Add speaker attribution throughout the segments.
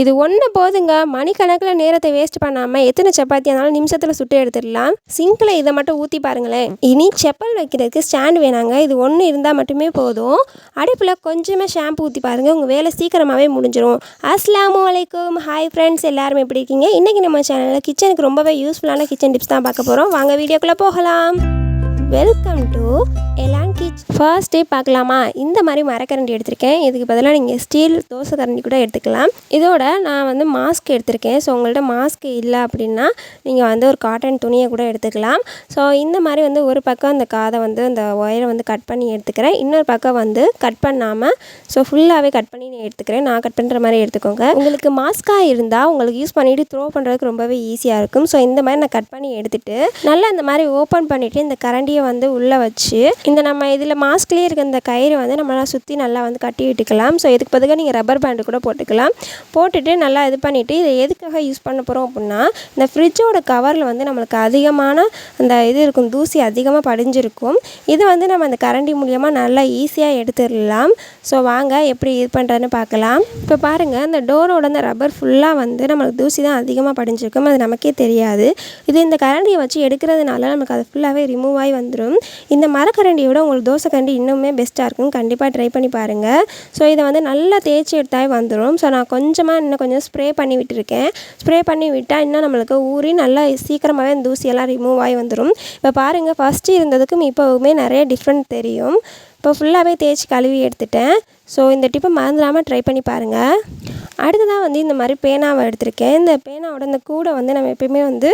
Speaker 1: இது ஒன்று போதுங்க. மணிக்கணக்கில் நேரத்தை வேஸ்ட் பண்ணாமல் எத்தனை சப்பாத்தி ஆனாலும் நிமிஷத்தில் சுட்டு எடுத்துடலாம். சிங்கில் இதை மட்டும் ஊற்றி பாருங்களேன். இனி செப்பல் வைக்கிறதுக்கு ஸ்டாண்ட் வேணாங்க. இது ஒன்று இருந்தால் மட்டுமே போதும். அடுப்பில் கொஞ்சமாக ஷாம்பு ஊற்றி பாருங்கள் உங்கள் வேலை சீக்கிரமாகவே முடிஞ்சிடும் அஸ்லாம் வலைக்கும் ஹாய் ஃப்ரெண்ட்ஸ் எல்லாரும் எப்படி இருக்கீங்க? இன்றைக்கி நம்ம சேனலில் கிச்சனுக்கு ரொம்பவே யூஸ்ஃபுல்லான கிச்சன் டிப்ஸ் தான் பார்க்க போகிறோம் வாங்க வீடியோக்குள்ளே போகலாம். வெல்கம் டு எல்லா கிச் ஃபர்ஸ்ட் டே பார்க்கலாமா? இந்த மாதிரி மரக்கரண்டி எடுத்திருக்கேன். இதுக்கு பதிலாக நீங்கள் ஸ்டீல் தோசை கரண்டி கூட எடுத்துக்கலாம். இதோட நான் வந்து மாஸ்க் எடுத்திருக்கேன். ஸோ உங்கள்கிட்ட மாஸ்க் இல்லை அப்படின்னா நீங்கள் வந்து ஒரு காட்டன் துணியை கூட எடுத்துக்கலாம். ஸோ இந்த மாதிரி வந்து ஒரு பக்கம் அந்த காதை வந்து அந்த ஒயரை வந்து கட் பண்ணி எடுத்துக்கிறேன். இன்னொரு பக்கம் வந்து கட் பண்ணாமல் ஸோ ஃபுல்லாகவே கட் பண்ணி நான் எடுத்துக்கிறேன். நான் கட் பண்ணுற மாதிரி எடுத்துக்கோங்க. உங்களுக்கு மாஸ்க்காக இருந்தால் உங்களுக்கு யூஸ் பண்ணிவிட்டு த்ரோ பண்ணுறதுக்கு ரொம்பவே ஈஸியாக இருக்கும். ஸோ இந்த மாதிரி நான் கட் பண்ணி எடுத்துகிட்டு நல்லா இந்த மாதிரி ஓப்பன் பண்ணிவிட்டு இந்த கரண்டியை வந்து உள்ளே வச்சு இந்த நம்ம இதில் மாஸ்க்லேயே இருக்க இந்த கயிறு வந்து நம்மளால் சுற்றி நல்லா வந்து கட்டி விட்டுக்கலாம் ஸோ இதுக்கு பதிலாக நீங்கள் ரப்பர் பேண்டு கூட போட்டுக்கலாம். போட்டுட்டு நல்லா இது பண்ணிவிட்டு இதை எதுக்காக யூஸ் பண்ண போகிறோம் அப்படின்னா இந்த ஃப்ரிட்ஜோட கவரில் வந்து நம்மளுக்கு அதிகமான அந்த இது இருக்கும் தூசி அதிகமாக படிஞ்சிருக்கும். இது வந்து நம்ம அந்த கரண்டி மூலியமாக நல்லா ஈஸியாக எடுத்துடலாம். ஸோ வாங்க எப்படி இது பண்ணுறதுன்னு பார்க்கலாம் இப்போ பாருங்கள் இந்த டோரோட அந்த ரப்பர் ஃபுல்லாக வந்து நம்மளுக்கு தூசி தான் அதிகமாக படிஞ்சிருக்கும். அது நமக்கே தெரியாது. இது இந்த கரண்டியை வச்சு எடுக்கிறதுனால நமக்கு அது ஃபுல்லாகவே ரிமூவ் ஆகி வந்துடும் இந்த மரக்கரண்டியை விட உங்களுக்கு தோசை கண்டி இன்னுமே பெஸ்ட்டாக இருக்கும் கண்டிப்பாக ட்ரை பண்ணி பாருங்கள் ஸோ இதை வந்து நல்லா தேய்ச்சி எடுத்தாவே வந்துடும் ஸோ நான் கொஞ்சமாக இன்னும் கொஞ்சம் ஸ்ப்ரே பண்ணி விட்டுருக்கேன். ஸ்ப்ரே பண்ணி விட்டால் இன்னும் நம்மளுக்கு ஊறி நல்லா சீக்கிரமாகவே அந்த தூசியெல்லாம் ரிமூவ் ஆகி வந்துடும் இப்போ பாருங்கள் ஃபஸ்ட்டு இருந்ததுக்கும் இப்போவுமே நிறைய டிஃப்ரெண்ட் தெரியும். இப்போ ஃபுல்லாகவே தேய்ச்சி கழுவி எடுத்துட்டேன். ஸோ இந்த டிப்பை மறந்துடாமல் ட்ரை பண்ணி பாருங்கள் அடுத்ததாக வந்து இந்த மாதிரி பேனாவை எடுத்திருக்கேன். இந்த பேனாவோட இந்த கூடை வந்து நம்ம எப்பயுமே வந்து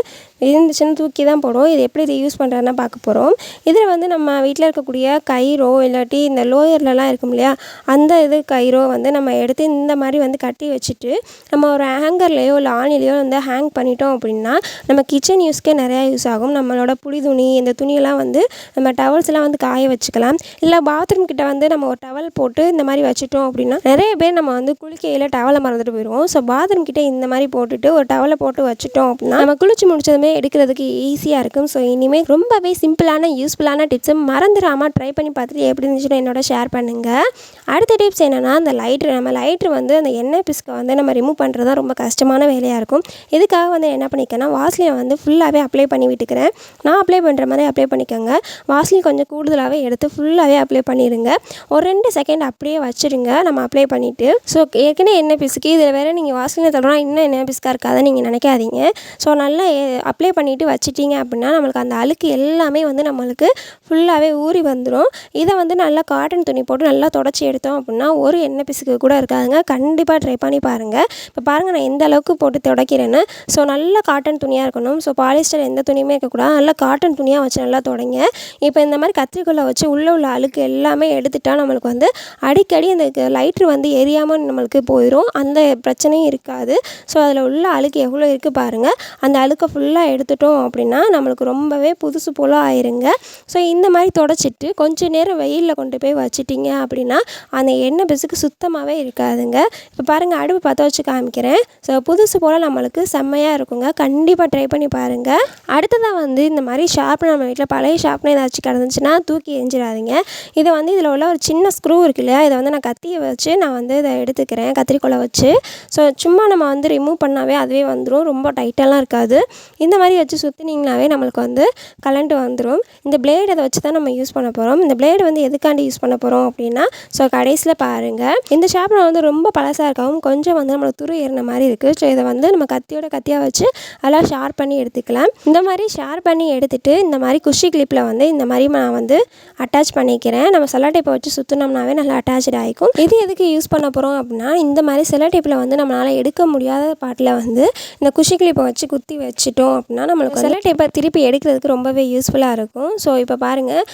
Speaker 1: இருந்துச்சுன்னு தூக்கி தான் போடுவோம். இது எப்படி இதை யூஸ் பண்ணுறதுனா பார்க்க போகிறோம் இதில் வந்து நம்ம வீட்டில் இருக்கக்கூடிய கயிறோ இல்லாட்டி இந்த லோயர்லலாம் இருக்கும் இல்லையா அந்த இது கயிறோ வந்து நம்ம எடுத்து இந்த மாதிரி வந்து கட்டி வச்சுட்டு நம்ம ஒரு ஹேங்கர்லேயோ இல்லை ஆணிலேயோ வந்து ஹேங் பண்ணிட்டோம் அப்படின்னா நம்ம கிச்சன் யூஸ்க்கே நிறையா யூஸ் ஆகும். நம்மளோட புளி துணி இந்த துணியெல்லாம் வந்து நம்ம டவல்ஸ்லாம் வந்து காய வச்சுக்கலாம். இல்லை பாத்ரூம் கிட்ட வந்து நம்ம ஒரு டவல் போட்டு இந்த மாதிரி வச்சுட்டோம் அப்படின்னா நிறைய பேர் நம்ம வந்து குளிக்கையில் டவலை மறந்துட்டு போயிடுவோம் ஸோ பாத்ரூம் கிட்டே இந்த மாதிரி போட்டுட்டு ஒரு டவலை போட்டு வச்சுட்டோம் அப்படின்னா நம்ம குளிச்சு முடிச்சதுமே எடுக்கிறதுக்கு ஈஸியாக இருக்கும். ஸோ இனிமேல் ரொம்பவே சிம்பிளான யூஸ்ஃபுல்லான டிப்ஸை மறந்துடாமல் ட்ரை பண்ணி பார்த்துட்டு எப்படி இருந்துச்சுன்னு என்னோட ஷேர் பண்ணுங்கள் அடுத்த டிப்ஸ் என்னென்னா அந்த லைட்ரு நம்ம லைட்ரு வந்து அந்த எண்ணெய் பிஸ்கை வந்து நம்ம ரிமூவ் பண்ணுறது தான் ரொம்ப கஷ்டமான வேலையாக இருக்கும். இதுக்காக வந்து என்ன பண்ணிக்கேன்னா வாஸ்லினை வந்து ஃபுல்லாகவே அப்ளை பண்ணி விட்டுக்கிறேன். நான் அப்ளை பண்ணுற மாதிரி அப்ளை பண்ணிக்கோங்க. வாஸ்லின் கொஞ்சம் கூடுதலாகவே எடுத்து ஃபுல்லாகவே அப்ளை பண்ணிடுங்க. ஒரு ரெண்டு செகண்ட் அப்படியே வச்சுருங்க. நம்ம அப்ளை பண்ணிவிட்டு ஸோ ஏற்கனவே எண்ணெய் பிசுக்கு இதில் வேறு நீங்கள் வாசலில் தடவை இன்னும் என்ன பிசுக்காக இருக்காதுன்னு நீங்கள் நினைக்காதீங்க. ஸோ நல்லா அப்ளை பண்ணிவிட்டு வச்சிட்டிங்க அப்படின்னா நம்மளுக்கு அந்த அழுக்கு எல்லாமே வந்து நம்மளுக்கு ஃபுல்லாகவே ஊறி வந்துடும் இதை வந்து நல்லா காட்டன் துணி போட்டு நல்லா தொடச்சி எடுத்தோம் அப்படின்னா ஒரு எண்ணெய் பிசுக்கு கூட இருக்காதுங்க. கண்டிப்பாக ட்ரை பண்ணி பாருங்கள் இப்போ பாருங்கள் நான் எந்த அளவுக்கு போட்டு துடைக்கிறேன்னு. ஸோ நல்லா காட்டன் துணியாக இருக்கணும். ஸோ பாலிஸ்டர் எந்த துணியுமே இருக்கக்கூடாது. நல்லா காட்டன் துணியாக வச்சு நல்லா தொடங்க. இப்போ இந்த மாதிரி கத்திரிக்கோலை வச்சு உள்ளே உள்ள அழுக்கு எல்லாமே எடுத்துட்டால் நம்மளுக்கு வந்து அடிக்கடி அந்த லைட்ரு வந்து எரியாமல் நம்மளுக்கு போயிடும் அந்த பிரச்சனையும் இருக்காது. ஸோ அதில் உள்ள அழுக்கு எவ்வளோ இருக்குது பாருங்கள் அந்த அழுக்கை ஃபுல்லாக எடுத்துட்டோம் அப்படின்னா நம்மளுக்கு ரொம்பவே புதுசு போல் ஆயிருங்க. ஸோ இந்த மாதிரி தொடச்சிட்டு கொஞ்சம் நேரம் வெயிலில் கொண்டு போய் வச்சிட்டிங்க அப்படின்னா அந்த எண்ணெய் பிசுக்கு சுத்தமாகவே இருக்காதுங்க. இப்போ பாருங்கள் அடுப்பு பற்ற வச்சு காமிக்கிறேன். ஸோ புதுசு போல் நம்மளுக்கு செம்மையாக இருக்குங்க. கண்டிப்பாக ட்ரை பண்ணி பாருங்கள் அடுத்ததாக வந்து இந்த மாதிரி ஷார்ப்னர் நம்ம வீட்டில் பழைய ஷார்ப்னர் ஏதாச்சும் கிடந்துச்சுன்னா தூக்கி எரிஞ்சிடாதீங்க. இதை வந்து இதில் உள்ள ஒரு சின்ன ஸ்க்ரூ இருக்கு இல்லையா? இதை வந்து நான் கத்தியை வச்சு நான் வந்து இதை எடுத்துக்கிறேன் கத்திரிக்கோலை வச்சு. ஸோ சும்மா நம்ம வந்து ரிமூவ் பண்ணாவே அதுவே வந்துடும் ரொம்ப டைட்டெல்லாம் இருக்காது. இந்த மாதிரி வச்சு சுற்றினீங்கனாவே நம்மளுக்கு வந்து கலண்டு வந்துடும் இந்த பிளேடு அதை வச்சு தான் நம்ம யூஸ் பண்ண போகிறோம் இந்த பிளேடு வந்து எதுக்காண்டி யூஸ் பண்ண போகிறோம் அப்படின்னா ஸோ கடைசியில் பாருங்கள் இந்த ஷாப்பில் வந்து ரொம்ப பழசாக இருக்கவும் கொஞ்சம் வந்து நம்மளுக்கு துரு ஏறின மாதிரி இருக்குது ஸோ இதை வந்து நம்ம கத்தியோட கத்தியாக வச்சு அதெல்லாம் ஷார்ப் பண்ணி எடுத்துக்கலாம். இந்த மாதிரி ஷேர் பண்ணி எடுத்துகிட்டு இந்த மாதிரி குஷி கிளிப்பில் வந்து இந்த மாதிரி நான் வந்து அட்டாச் பண்ணிக்கிறேன். நம்ம செல்லோ டேப்பை வச்சு சுற்றினோம்னாவே நல்லா அட்டாச்சு ஆகிக்கும். இது எதுக்கு யூஸ் பண்ண போகிறோம் அப்படின்னா இந்த மாதிரி செல்லோ டேப்பில் வந்து நம்மளால் எடுக்க முடியாத பாட்டில் வந்து இந்த குஷி கிளிப்பை வச்சு குத்தி வச்சுட்டோம் அப்படின்னா நம்மளுக்கு செல்லோ டேப்பை திருப்பி எடுக்கிறதுக்கு ரொம்பவே யூஸ்ஃபுல்லாக இருக்கும். ஸோ இப்போ பாருங்கள்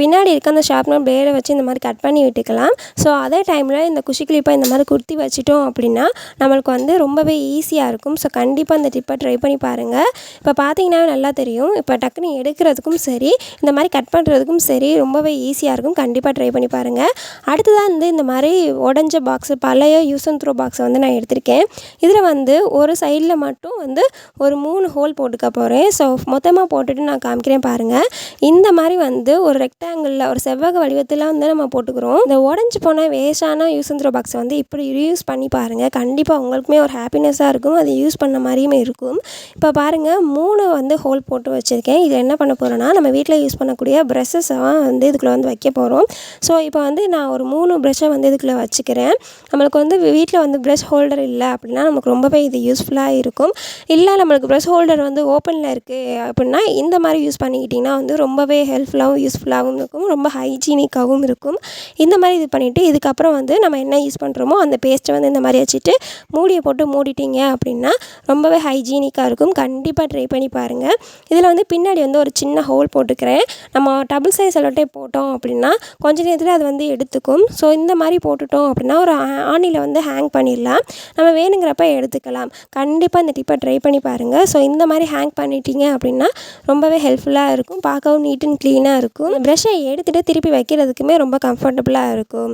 Speaker 1: பின்னாடி இருக்க அந்த ஷார்ப்னர் பிளேடை வச்சு இந்த மாதிரி கட் பண்ணி விட்டுக்கலாம். ஸோ அதே டைமில் இந்த குஷி கிளிப்பை இந்த மாதிரி குத்தி வச்சிட்டோம் அப்படின்னா நம்மளுக்கு வந்து ரொம்பவே ஈஸியாக இருக்கும். ஸோ கண்டிப்பாக இந்த டிப்பை ட்ரை பண்ணி பாருங்கள் இப்போ பார்த்தீங்கன்னா நல்லா தெரியும். இப்போ டக்குன்னு எடுக்கிறதுக்கும் சரி இந்த மாதிரி கட் பண்ணுறதுக்கும் சரி ரொம்பவே ஈஸியாக இருக்கும். கண்டிப்பாக ட்ரை பண்ணி பாருங்கள் அடுத்ததாக வந்து இந்த மாதிரி உடஞ்ச பாக்ஸு பழைய யூஸ் அண்ட் த்ரோ பாக்ஸை வந்து நான் எடுத்திருக்கேன். இதில் வந்து ஒரு சைடில் மட்டும் வந்து ஒரு மூணு ஹோல் போட்டுக்க போகிறேன் ஸோ மொத்தமாக போட்டுட்டு நான் காமிக்கிறேன் பாருங்கள் இந்த மாதிரி வந்து ஒரு ரெக்டாங்கிளில் ஒரு செவ்வக வடிவத்தில் வந்து நம்ம போட்டுக்கிறோம். இந்த உடஞ்சி போன வேஸ்டான யூஸ் அண்ட் த்ரோ பாக்ஸை வந்து இப்படி ரீயூஸ் பண்ணி பாருங்கள் கண்டிப்பாக உங்களுக்குமே ஒரு ஹாப்பினஸ்ஸாக இருக்கும். அது யூஸ் பண்ண மாதிரியுமே இருக்கும். இப்போ பாருங்கள் மூணு வந்து ஹோல் போட்டு வச்சுருக்கேன். இது என்ன பண்ண போகிறேன்னா நம்ம வீட்டில் யூஸ் பண்ணக்கூடிய ப்ரெஷ்ஷஸை வந்து இதுக்குள்ளே வந்து வைக்க போகிறோம் ஸோ இப்போ வந்து நான் ஒரு மூணு ப்ரெஷ்ஷை வந்து இதுக்குள்ளே வச்சுக்கிறேன். நம்மளுக்கு வந்து வீட்டில் வந்து ப்ரெஷ் ஹோல்டர் இல்லை அப்படின்னா நமக்கு ரொம்பவே இது யூஸ்ஃபுல்லாக இருக்கும். இல்லை நம்மளுக்கு ப்ரெஷ் ஹோல்டர் வந்து ஓப்பனில் இருக்குது அப்படின்னா இந்த மாதிரி யூஸ் பண்ணிக்கிட்டிங்கன்னா வந்து ரொம்பவே ஹெல்ப்ஃபுல்லாகவும் யூஸ்ஃபுல்லாகவும் இருக்கும். ரொம்ப ஹைஜீனிக்காகவும் இருக்கும். இந்த மாதிரி இது பண்ணிவிட்டு இதுக்கப்புறம் வந்து நம்ம என்ன யூஸ் பண்ணுறோமோ அந்த பேஸ்ட்டை வந்து இந்த மாதிரி வச்சுட்டு மூடியை போட்டு மூடிட்டீங்க அப்படின்னா ரொம்பவே ஹைஜீனிக்காக இருக்கும். கண்டிப்பாக ட்ரை பண்ணி பாருங்கள் இதில் வந்து பின்னாடி வந்து ஒரு சின்ன ஹோல் போட்டுக்கிறேன். நம்ம டபுள் சைஸ் அலோட்டே போட்டோம் அப்படின்னா கொஞ்ச நேரத்தில் அது வந்து எடுத்துக்கும். ஸோ இந்த இந்த மாதிரி போட்டுட்டோம் அப்படின்னா ஒரு ஆணியில் வந்து ஹேங் பண்ணிடலாம். நம்ம வேணுங்கிறப்ப எடுத்துக்கலாம். கண்டிப்பாக இந்த டிப்பை ட்ரை பண்ணி பாருங்கள் ஸோ இந்த மாதிரி ஹேங் பண்ணிட்டீங்க அப்படின்னா ரொம்பவே ஹெல்ப்ஃபுல்லாக இருக்கும். பார்க்கவும் நீட் அண்ட் க்ளீனாக இருக்கும். ப்ரெஷ்ஷை எடுத்துகிட்டு திருப்பி வைக்கிறதுக்குமே ரொம்ப கம்ஃபர்டபுளாக இருக்கும்.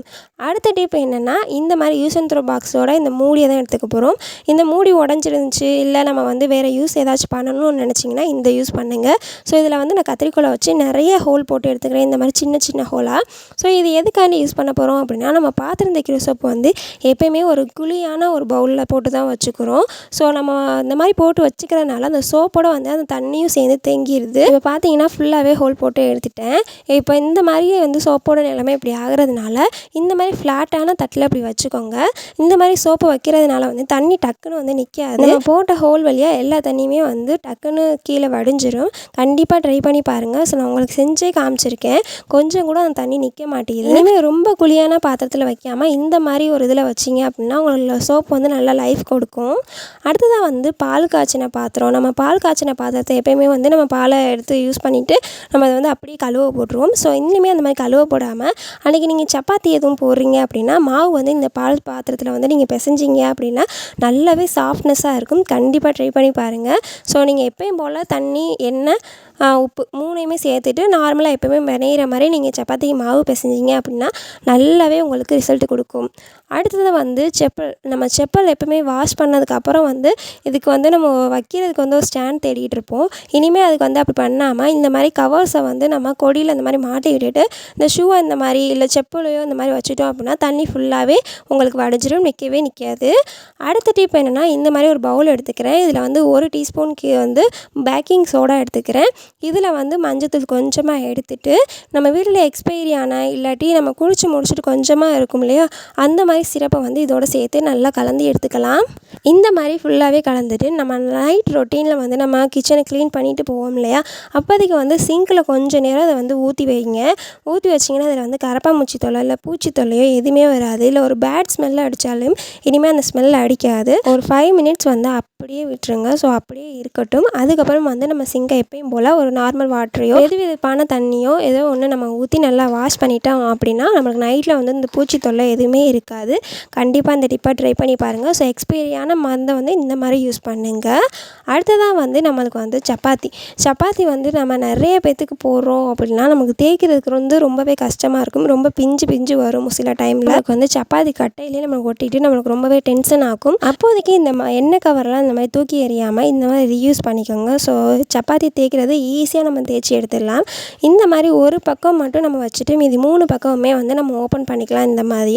Speaker 1: அடுத்த டிப் என்னென்னா இந்த மாதிரி யூஸ் அண்ட் த்ரோ பாக்ஸோட இந்த மூடியை தான் எடுத்துக்க போகிறோம் இந்த மூடி உடஞ்சிருந்துச்சு இல்லை நம்ம வந்து வேறு யூஸ் ஏதாச்சும் பண்ணணும்னு நினச்சிங்கன்னா இந்த யூஸ் பண்ணுங்கள் ஸோ இதில் வந்து நான் கத்திரிக்கோலை வச்சு நிறைய ஹோல் போட்டு எடுத்துக்கிறேன். இந்த மாதிரி சின்ன சின்ன ஹோலாக ஸோ இது எதுக்காண்டி யூஸ் பண்ண போகிறோம் அப்படின்னா நம்ம பாத்திரம் தைக்கிற சோப்பு வந்து எப்பயுமே ஒரு குழியான ஒரு பவுலில் போட்டு தான் வச்சுக்கிறோம். ஸோ நம்ம இந்த மாதிரி போட்டு வச்சுக்கிறதுனால அந்த சோப்போட வந்து அந்த தண்ணியும் சேர்ந்து தேங்கிடுது இப்போ பார்த்தீங்கன்னா ஃபுல்லாகவே ஹோல் போட்டு எடுத்துட்டேன். இப்போ இந்த மாதிரி வந்து சோப்போட நிலைமை இப்படி ஆகுறதுனால இந்த மாதிரி ஃப்ளாட்டான தட்டில் இப்படி வச்சுக்கோங்க. இந்த மாதிரி சோப்பு வைக்கிறதுனால வந்து தண்ணி டக்குன்னு வந்து நிற்காது நம்ம போட்ட ஹோல் வழியாக எல்லா தண்ணியுமே வந்து டக்குன்னு கீழே வடிஞ்சிரும். கண்டிப்பாக ட்ரை பண்ணி பாருங்கள் ஸோ நான் உங்களுக்கு செஞ்சே காமிச்சிருக்கேன். கொஞ்சம் கூட அந்த தண்ணி நிற்க மாட்டேங்குது. இனிமேல் ரொம்ப குழியான பாத்திரத்தில் வைக்காமல் இந்த மாதிரி ஒரு இதில் வச்சிங்க அப்படின்னா உங்களோட சோப்பு வந்து நல்லா லைஃப் கொடுக்கும். அடுத்ததாக வந்து பால் காய்ச்சின பாத்திரம். நம்ம பால் காய்ச்சின பாத்திரத்தை எப்பயுமே வந்து நம்ம பாலை எடுத்து யூஸ் பண்ணிவிட்டு நம்ம அதை வந்து அப்படியே கழுவ போட்டுருவோம். ஸோ இனிமேல் அந்த மாதிரி கழுவ போடாமல் அன்றைக்கி நீங்கள் சப்பாத்தி எதுவும் போடுறீங்க அப்படின்னா மாவு வந்து இந்த பால் பாத்திரத்தில் வந்து நீங்கள் பிசைஞ்சிங்க அப்படின்னா நல்லாவே சாஃப்ட்னஸாக இருக்கும். கண்டிப்பாக ட்ரை பண்ணி பாருங்கள் ஸோ நீங்கள் எப்பயும் போல் தண்ணி எண்ணெய் உப்பு மூணையுமே சேர்த்துட்டு நார்மலாக எப்போயுமே பிணையிற மாதிரி நீங்கள் சப்பாத்திக்கு மாவு பிசைஞ்சிங்க அப்படின்னா நல்லாவே உங்களுக்கு ரிசல்ட் கொடுக்கும். அடுத்தது வந்து செப்பல் நம்ம செப்பல் எப்பவுமே வாஷ் பண்ணதுக்கப்புறம் வந்து இதுக்கு வந்து நம்ம வைக்கிறதுக்கு வந்து ஒரு ஸ்டாண்ட் தேடிட்டு இருப்போம். இனிமேல் அதுக்கு வந்து அப்படி பண்ணாமல் இந்த மாதிரி கவர்ஸை வந்து நம்ம கொடியில் இந்த மாதிரி மாட்டி விட்டுட்டு இந்த ஷூவை இந்த மாதிரி இல்லை செப்பலையோ இந்த மாதிரி வச்சுட்டோம் அப்படின்னா தண்ணி ஃபுல்லாகவே உங்களுக்கு வடைஞ்சிடும் நிற்கவே நிற்காது அடுத்த டிப் என்னென்னா இந்த மாதிரி ஒரு பவுல் எடுத்துக்கிறேன். இதில் வந்து ஒரு டீஸ்பூனுக்கு வந்து பேக்கிங் சோடா எடுத்துக்கிறேன். இதில் வந்து மஞ்சத்தூள் கொஞ்சமாக எடுத்துட்டு நம்ம வீட்டில் எக்ஸ்பைரி ஆன இல்லாட்டி நம்ம குளிச்சு முடிச்சுட்டு கொஞ்சமாக இருக்கும் இல்லையா? அந்த மாதிரி சிரப்பை வந்து இதோட சேர்த்து நல்லா கலந்து எடுத்துக்கலாம். இந்த மாதிரி ஃபுல்லாகவே கலந்துட்டு நம்ம நைட் ரொட்டீனில் வந்து நம்ம கிச்சனை க்ளீன் பண்ணிட்டு போவோம் இல்லையா? அப்போதைக்கு வந்து சிங்கில் கொஞ்சம் நேரம் அதை வந்து ஊற்றி வைங்க. ஊற்றி வச்சிங்கன்னா அதில் வந்து கரப்பாம்பூச்சி தொல்லை இல்லை பூச்சி தொல்லையோ எதுவுமே வராது. இல்லை ஒரு பேட் ஸ்மெல் அடித்தாலும் இனிமேல் அந்த ஸ்மெல் அடிக்காது. ஒரு ஃபைவ் மினிட்ஸ் வந்து அப்படியே விட்டுருங்க. ஸோ அப்படியே இருக்கட்டும். அதுக்கப்புறம் வந்து நம்ம சிங்கை எப்பயும் போல் ஒரு நார்மல் வாட்டரையோ எது வெதுப்பான தண்ணியோ ஏதோ ஒன்று நம்ம ஊற்றி நல்லா வாஷ் பண்ணிட்டோம் அப்படின்னா நம்மளுக்கு நைட்டில் வந்து இந்த பூச்சி தொல்லை எதுவுமே இருக்காது. கண்டிப்பாக இந்த டிப்பை ட்ரை பண்ணி பாருங்கள் ஸோ எக்ஸ்பீரியான மருந்தை வந்து இந்த மாதிரி யூஸ் பண்ணுங்கள் அடுத்ததாக வந்து நம்மளுக்கு வந்து சப்பாத்தி. சப்பாத்தி வந்து நம்ம நிறைய பேத்துக்கு போடுறோம் அப்படின்னா நமக்கு தேய்க்கிறதுக்கு வந்து ரொம்பவே கஷ்டமாக இருக்கும். ரொம்ப பிஞ்சு பிஞ்சு வரும் சில டைமில் அதுக்கு வந்து சப்பாத்தி கட்டையிலே நம்மளுக்கு ஒட்டிட்டு நம்மளுக்கு ரொம்பவே டென்ஷன் ஆகும் அப்போதைக்கு இந்த ம எண்ணெய் கவர்லாம் இந்த மாதிரி தூக்கி எறியாமல் இந்த மாதிரி ரீயூஸ் பண்ணிக்கோங்க. ஸோ சப்பாத்தி தேய்க்கிறது ஈஸியாக நம்ம தேய்ச்சி எடுத்துடலாம். இந்த மாதிரி ஒரு பக்கம் மட்டும் நம்ம வச்சுட்டு மீதி மூணு பக்கமுமே வந்து நம்ம ஓப்பன் பண்ணிக்கலாம். இந்த மாதிரி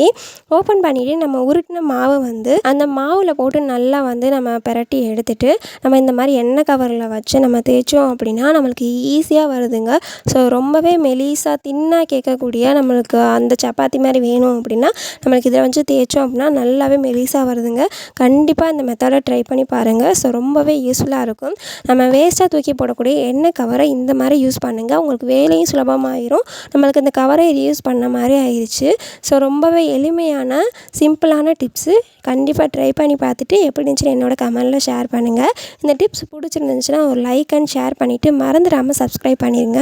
Speaker 1: ஓப்பன் பண்ணிவிட்டு நம்ம உருட்டின மாவை வந்து அந்த மாவில் போட்டு நல்லா வந்து நம்ம பிரட்டி எடுத்துட்டு நம்ம இந்த மாதிரி எண்ணெய் கவரில் வச்சு நம்ம தேய்ச்சோம் அப்படின்னா நம்மளுக்கு ஈஸியாக வருதுங்க. ஸோ ரொம்பவே மெலிசாக தின்னாக கேட்கக்கூடிய நம்மளுக்கு அந்த சப்பாத்தி மாதிரி வேணும் அப்படின்னா நம்மளுக்கு இதை வச்சு தேய்ச்சோம் அப்படின்னா நல்லாவே மெலிசாக வருதுங்க. கண்டிப்பாக இந்த மெத்தடை ட்ரை பண்ணி பாருங்கள் ஸோ ரொம்பவே யூஸ்ஃபுல்லாக இருக்கும். நம்ம வேஸ்ட்டாக தூக்கி போடக்கூடிய எண்ணெய் கவரை இந்த மாதிரி யூஸ் பண்ணுங்கள் உங்களுக்கு வேலையும் சுலபமாயிரும். நம்மளுக்கு இந்த கவரை யூஸ் பண்ண மாதிரி ஆயிடுச்சு ஸோ ரொம்பவே எளிமையான சிம்பிளான டிப்ஸு கண்டிப்பாக ட்ரை பண்ணி பார்த்துட்டு எப்படி இருந்துச்சுன்னு என்னோட கமெண்டில் ஷேர் பண்ணுங்கள் இந்த டிப்ஸ் பிடிச்சிருந்துச்சுன்னா ஒரு லைக் அண்ட் ஷேர் பண்ணிவிட்டு மறந்துடாமல் சப்ஸ்கிரைப் பண்ணிடுங்க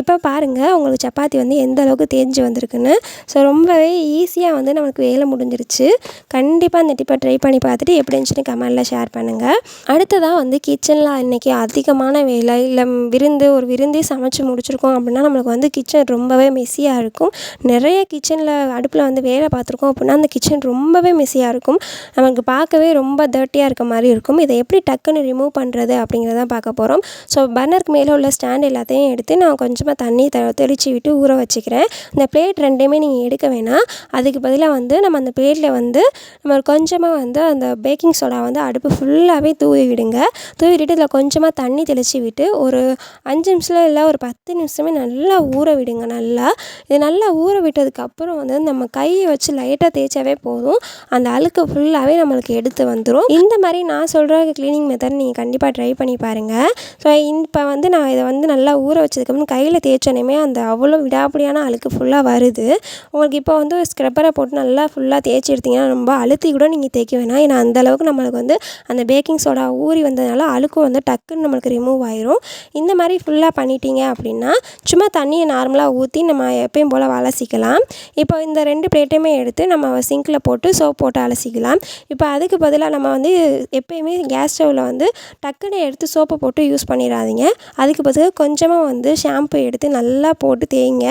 Speaker 1: இப்போ பாருங்கள் உங்களுக்கு சப்பாத்தி வந்து எந்த அளவுக்கு தேஞ்சு வந்திருக்குன்னு. ஸோ ரொம்பவே ஈஸியாக வந்து நம்மளுக்கு வேலை முடிஞ்சிருச்சு. கண்டிப்பாக அந்த டிப்பை ட்ரை பண்ணி பார்த்துட்டு எப்படி இருந்துச்சுன்னு கமெண்டில் ஷேர் பண்ணுங்கள் அடுத்ததாக வந்து கிச்சனில் இன்றைக்கி அதிகமான வேலை இல்லை விருந்து ஒரு விருந்தே சமைச்சு முடிச்சிருக்கோம் அப்படின்னா நம்மளுக்கு வந்து கிச்சன் ரொம்பவே மெஸ்ஸியாக இருக்கும். நிறைய கிச்சனில் அடுப்பில் வந்து வேலை பார்த்துருக்கோம் அப்படின்னா அந்த கிச்சன் ரொம்பவே மெஸ்ஸியாக இருக்கும். நமக்கு பார்க்கவே ரொம்ப தேர்ட்டியாக இருக்க மாதிரி இருக்கும். இதை எப்படி டக்குன்னு ரிமூவ் பண்ணுறது அப்படிங்கிறத பார்க்க போகிறோம் ஸோ பர்னருக்கு மேலே உள்ள ஸ்டாண்ட் எல்லாத்தையும் எடுத்து நான் கொஞ்சமாக தண்ணி த தெளித்து விட்டு ஊற வச்சுக்கிறேன். இந்த பிளேட் ரெண்டையுமே நீங்கள் எடுக்க வேணாம். அதுக்கு பதிலாக வந்து நம்ம அந்த பிளேட்டில் வந்து நம்ம கொஞ்சமாக வந்து அந்த பேக்கிங் சோடா வந்து அடுப்பு ஃபுல்லாகவே தூவி விடுங்க. தூவி விட்டுட்டு இதில் கொஞ்சமாக தண்ணி தெளித்து விட்டு ஒரு அஞ்சு நிமிஷம் இல்லை ஒரு பத்து நிமிஷமே நல்லா ஊற விடுங்க நல்லா. இது நல்லா ஊற விட்டதுக்கப்புறம் வந்து நம்ம கையை வச்சு லைட்டாக தேய்ச்சாவே போதும். அந்த அழுக்கு ஃபுல்லாகவே நம்மளுக்கு எடுத்து வந்துடும் இந்த மாதிரி நான் சொல்கிற க்ளீனிங் மெத்தட் நீங்கள் கண்டிப்பாக ட்ரை பண்ணி பாருங்கள் ஸோ இப்போ வந்து நான் இதை வந்து நல்லா ஊற வச்சதுக்கப்புறம் கையில் தேய்ச்சோன்னே அந்த அவ்வளோ விடாப்பிடியான அழுக்கு ஃபுல்லாக வருது. உங்களுக்கு இப்போ வந்து ஸ்க்ரப்பரை போட்டு நல்லா ஃபுல்லாக தேய்ச்சி எடுத்திங்கன்னா ரொம்ப அழுத்தி கூட நீங்கள் தேய்க்க வேணாம். ஏன்னா அந்தளவுக்கு நம்மளுக்கு வந்து அந்த பேக்கிங் சோடா ஊறி வந்ததுனால அழுக்கு வந்து டக்குன்னு நம்மளுக்கு ரிமூவ் ஆயிரும். இந்த இந்த மாதிரி ஃபுல்லாக பண்ணிட்டீங்க அப்படின்னா சும்மா தண்ணியை நார்மலாக ஊற்றி நம்ம எப்பயும் போல் அலசிக்கலாம் இப்போ இந்த ரெண்டு பிளேட்டையுமே எடுத்து நம்ம சிங்கில் போட்டு சோப் போட்டு அலசிக்கலாம். இப்போ அதுக்கு பதிலாக நம்ம வந்து எப்பயுமே கேஸ் ஸ்டவ்வில் வந்து டக்குன்னு எடுத்து சோப்பை போட்டு யூஸ் பண்ணிடாதீங்க. அதுக்கு பதிலாக கொஞ்சமாக வந்து ஷாம்பு எடுத்து நல்லா போட்டு தேய்ங்க.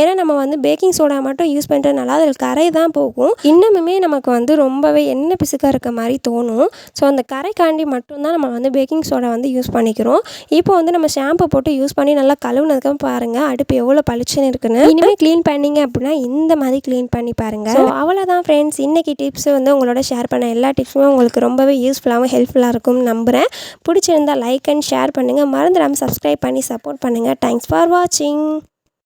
Speaker 1: ஏன்னா நம்ம வந்து பேக்கிங் சோடா மட்டும் யூஸ் பண்ணுறதுனால அதில் கரை தான் போகும். இன்னமுமே நமக்கு வந்து ரொம்பவே எண்ணெய் பிசுக்காக இருக்க மாதிரி தோணும். ஸோ அந்த கரைக்காண்டி மட்டும்தான் நம்ம வந்து பேக்கிங் சோடா வந்து யூஸ் பண்ணிக்கிறோம். இப்போ வந்து நம்ம ஷாம்பு போட்டு யூஸ் பண்ணி நல்லா கழுவுனதுக்கப்புறம் பாருங்கள் அடுப்பு எவ்வளோ பளிச்சுன்னு இருக்குன்னு. இனிமேல் க்ளீன் பண்ணீங்க அப்படின்னா இந்த மாதிரி க்ளீன் பண்ணி பாருங்கள் ஸோ அவ்வளோதான் ஃப்ரெண்ட்ஸ் இன்றைக்கி டிப்ஸ் வந்து உங்களோட ஷேர் பண்ண எல்லா டிப்ஸுமே உங்களுக்கு ரொம்பவே யூஸ்ஃபுல்லாகவும் ஹெல்ப்ஃபுல்லாக இருக்கும்னு நம்புகிறேன் பிடிச்சிருந்தா லைக் அண்ட் ஷேர் பண்ணுங்கள் மறந்துடாமல் சப்ஸ்கிரைப் பண்ணி சப்போர்ட் பண்ணுங்கள் தேங்க்ஸ் ஃபார் வாட்சிங்